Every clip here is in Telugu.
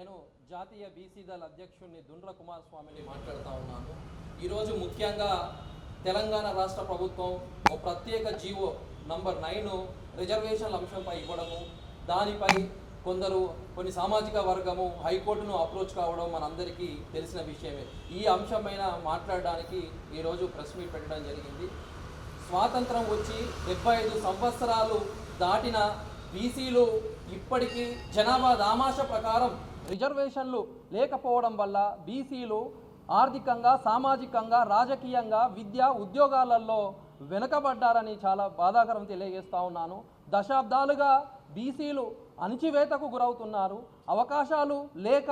నేను జాతీయ బీసీ దళ అధ్యక్షుడిని దుండ్ర కుమారస్వామిని మాట్లాడుతూ ఉన్నాను. ఈరోజు ముఖ్యంగా తెలంగాణ రాష్ట్ర ప్రభుత్వం ఒక ప్రత్యేక జీవో నంబర్ నైన్ రిజర్వేషన్ల అంశంపై ఇవ్వడము దానిపై కొందరు కొన్ని సామాజిక వర్గము హైకోర్టును అప్రోచ్ కావడం మనందరికీ తెలిసిన విషయమే. ఈ అంశమైన మాట్లాడడానికి ఈరోజు ప్రెస్ మీట్ పెట్టడం జరిగింది. స్వాతంత్రం వచ్చి డెబ్బై ఐదు సంవత్సరాలు దాటిన బీసీలు ఇప్పటికీ జనాభా దామాష ప్రకారం రిజర్వేషన్లు లేకపోవడం వల్ల బీసీలు ఆర్థికంగా సామాజికంగా రాజకీయంగా విద్య ఉద్యోగాలలో వెనుకబడ్డారని చాలా బాధాకరం తెలియజేస్తూ ఉన్నాను. దశాబ్దాలుగా బీసీలు అణిచివేతకు గురవుతున్నారు. అవకాశాలు లేక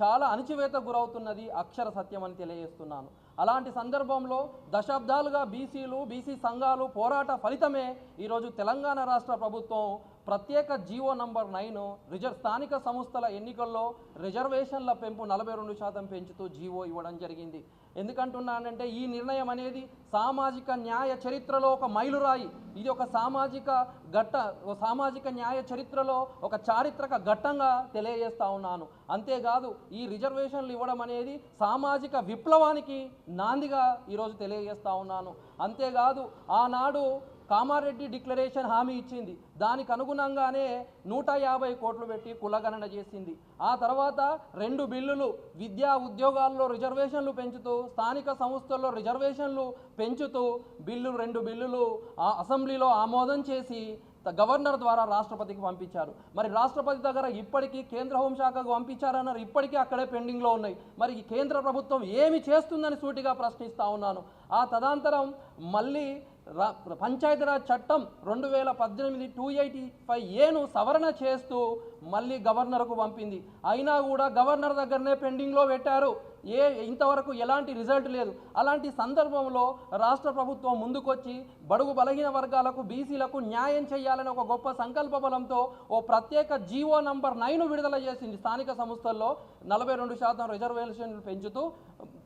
చాలా అణిచివేతకు గురవుతున్నది అక్షర సత్యం అని తెలియజేస్తున్నాను. అలాంటి సందర్భంలో దశాబ్దాలుగా బీసీలు బీసీ సంఘాలు పోరాట ఫలితమే ఈరోజు తెలంగాణ రాష్ట్ర ప్రభుత్వం ప్రత్యేక జీవో నంబర్ నైన్ రిజర్వ్ స్థానిక సంస్థల ఎన్నికల్లో రిజర్వేషన్ల పెంపు నలభై రెండు శాతం పెంచుతూ జీవో ఇవ్వడం జరిగింది. ఎందుకంటున్నానంటే ఈ నిర్ణయం అనేది సామాజిక న్యాయ చరిత్రలో ఒక మైలురాయి. ఇది ఒక సామాజిక ఘట్ట సామాజిక న్యాయ చరిత్రలో ఒక చారిత్రక ఘట్టంగా తెలియజేస్తా ఉన్నాను. అంతేకాదు ఈ రిజర్వేషన్లు ఇవ్వడం అనేది సామాజిక విప్లవానికి నాందిగా ఈరోజు తెలియజేస్తా ఉన్నాను. అంతేకాదు ఆనాడు కామారెడ్డి డిక్లరేషన్ హామీ ఇచ్చింది. దానికి అనుగుణంగానే నూట యాభై కోట్లు పెట్టి కులగణన చేసింది. ఆ తర్వాత రెండు బిల్లులు విద్యా ఉద్యోగాల్లో రిజర్వేషన్లు పెంచుతూ స్థానిక సంస్థల్లో రిజర్వేషన్లు పెంచుతూ బిల్లు రెండు బిల్లులు ఆ అసెంబ్లీలో ఆమోదం చేసి గవర్నర్ ద్వారా రాష్ట్రపతికి పంపించారు. మరి రాష్ట్రపతి దగ్గర ఇప్పటికీ కేంద్ర హోంశాఖకు పంపించారన్నారు. ఇప్పటికీ అక్కడే పెండింగ్లో ఉన్నాయి. మరి ఈ కేంద్ర ప్రభుత్వం ఏమి చేస్తుందని సూటిగా ప్రశ్నిస్తా ఉన్నాను. ఆ తదనంతరం మళ్ళీ పంచాయతీరాజ్ చట్టం రెండు వేల పద్దెనిమిది టూ ఎయిటీ ఫైవ్ ఏను సవరణ చేస్తూ మళ్ళీ గవర్నర్కు పంపింది. అయినా కూడా గవర్నర్ దగ్గరనే పెండింగ్లో పెట్టారు. ఏ ఇంతవరకు ఎలాంటి రిజల్ట్ లేదు. అలాంటి సందర్భంలో రాష్ట్ర ప్రభుత్వం ముందుకొచ్చి బడుగు బలహీన వర్గాలకు బీసీలకు న్యాయం చేయాలని ఒక గొప్ప సంకల్ప బలంతో ఓ ప్రత్యేక జీవో నంబర్ నైన్ విడుదల చేసింది స్థానిక సంస్థల్లో. నలభై రెండు శాతం రిజర్వేషన్లు పెంచుతూ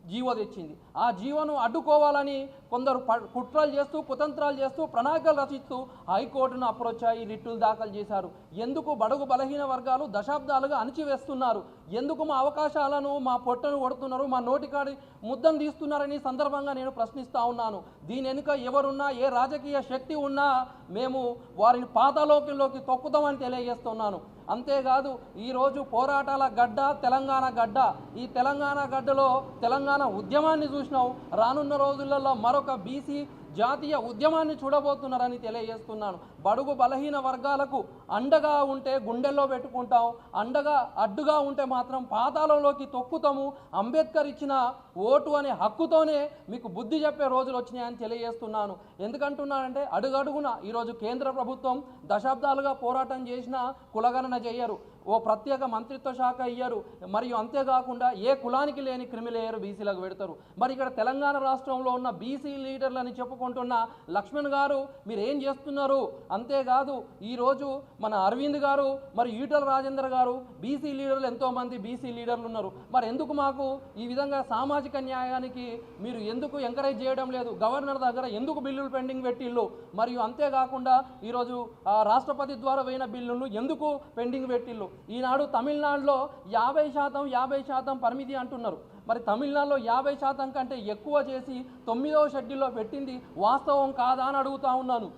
జీవో తెచ్చింది. ఆ జీవోను అడ్డుకోవాలని కొందరు ప- కుట్రలు చేస్తూ కుతంత్రాలు చేస్తూ ప్రణాళికలు రచిస్తూ హైకోర్టును అప్రోచ్ అయ్యి రిట్టులు దాఖలు చేశారు. ఎందుకు బడుగు బలహీన వర్గాలు దశాబ్దాలుగా అణిచివేస్తున్నారు? ఎందుకు మా అవకాశాలను మా పొట్టను కొడుతున్నారు? మా నోటికాడి ముద్దను తీస్తున్నారని సందర్భంగా నేను ప్రశ్నిస్తూ ఉన్నాను. దీని వెనుక ఎవరున్నా ఏ రాజకీయ శక్తి ఉన్నా మేము వారిని పాతాలోకంలోకి తొక్కుతామని తెలియజేస్తున్నాను. అంతేకాదు ఈరోజు పోరాటాల గడ్డ తెలంగాణ గడ్డ. ఈ తెలంగాణ గడ్డలో తెలంగాణ ఉద్యమాన్ని చూసినావు. రానున్న రోజులలో మరొక బీసీ జాతీయ ఉద్యమాన్ని చూడబోతున్నారని తెలియజేస్తున్నాను. బడుగు బలహీన వర్గాలకు అండగా ఉంటే గుండెల్లో పెట్టుకుంటాం అండగా అడ్డుగా ఉంటే మాత్రం పాతాళంలోకి తొక్కుతాము. అంబేద్కర్ ఇచ్చిన ఓటు అనే హక్కుతోనే మీకు బుద్ధి చెప్పే రోజులు వచ్చినాయని తెలియజేస్తున్నాను. ఎందుకంటున్నానంటే అడుగడుగున ఈరోజు కేంద్ర ప్రభుత్వం దశాబ్దాలుగా పోరాటం చేసిన కులగణన చేయరు. ఓ ప్రత్యేక మంత్రిత్వ శాఖ ఇయ్యరు. మరియు అంతేకాకుండా ఏ కులానికి లేని క్రిమిలేయర్ బీసీలకు పెడతారు. మరి ఇక్కడ తెలంగాణ రాష్ట్రంలో ఉన్న బీసీ లీడర్లని చెప్పుకుంటున్న లక్ష్మణ్ గారు మీరు ఏం చేస్తున్నారు? అంతేకాదు ఈరోజు మన అరవింద్ గారు మరి ఈటల రాజేందర్ గారు బీసీ లీడర్లు ఎంతోమంది బీసీ లీడర్లు ఉన్నారు. మరి ఎందుకు మాకు ఈ విధంగా సామాజిక న్యాయానికి మీరు ఎందుకు ఎంకరేజ్ చేయడం లేదు? గవర్నర్ దగ్గర ఎందుకు బిల్లులు పెండింగ్ పెట్టిళ్ళు? మరియు అంతేకాకుండా ఈరోజు రాష్ట్రపతి ద్వారా పోయిన బిల్లులు ఎందుకు పెండింగ్ పెట్టిళ్ళు? ఈనాడు తమిళనాడులో యాభై శాతం యాభై శాతం పరిమితి అంటున్నారు. మరి తమిళనాడులో యాభై శాతం కంటే ఎక్కువ చేసి తొమ్మిదవ షెడ్యూల్లో పెట్టింది వాస్తవం కాదా అని అడుగుతా ఉన్నాను.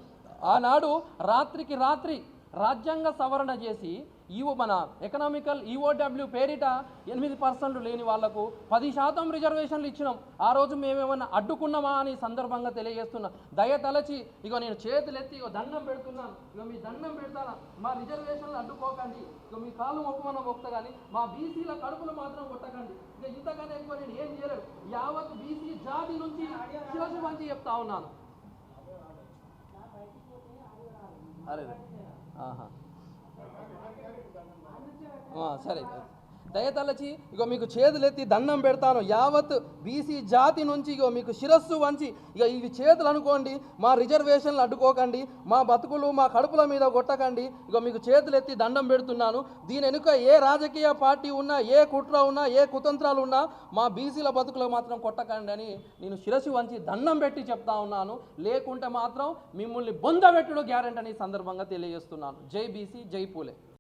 ఆనాడు రాత్రికి రాత్రి రాజ్యాంగ సవరణ చేసి ఈవో మన ఎకనామికల్ ఈఓడబ్ల్యూ పేరిట ఎనిమిది పర్సెంట్లు లేని వాళ్ళకు పది శాతం రిజర్వేషన్లు ఇచ్చినాం. ఆ రోజు మేమేమన్నా అడ్డుకున్నామా అని సందర్భంగా తెలియజేస్తున్నా. దయ తలచి ఇగో నేను చేతులు ఎత్తి ఇగో దండం పెడుతున్నాను ఇగో మీ దండం పెడతానా మా రిజర్వేషన్లు అడ్డుకోకండి. ఇగో మీ కాళ్ళు మొక్కమన్న మొక్త కానీ మా బీసీల కడుపులు మాత్రం కొట్టకండి. ఇక ఇంతకన్నా ఎక్కువ నేను ఏం చేయలేడు యావత్ బీసీ జాతి నుంచి శివశి మంచి చెప్తా ఉన్నాను. అరే ఆహా. సరే. దయతలచి ఇగో మీకు చేతులెత్తి దండం పెడతాను. యావత్ బీసీ జాతి నుంచి ఇగో మీకు శిరస్సు వంచి ఇక ఇవి చేతులు అనుకోండి మా రిజర్వేషన్లు అడ్డుకోకండి మా బతుకులు మా కడుపుల మీద కొట్టకండి ఇగో మీకు చేతులెత్తి దండం పెడుతున్నాను. దీని వెనుక ఏ రాజకీయ పార్టీ ఉన్నా ఏ కుట్ర ఉన్నా ఏ కుతంత్రాలు ఉన్నా మా బీసీల బతుకులు మాత్రం కొట్టకండి అని నేను శిరస్సు వంచి దండం పెట్టి చెప్తా ఉన్నాను. లేకుంటే మాత్రం మిమ్మల్ని బొందబెట్టుడు గ్యారెంటీ అని సందర్భంగా తెలియజేస్తున్నాను. జై బీసీ జై పూలే.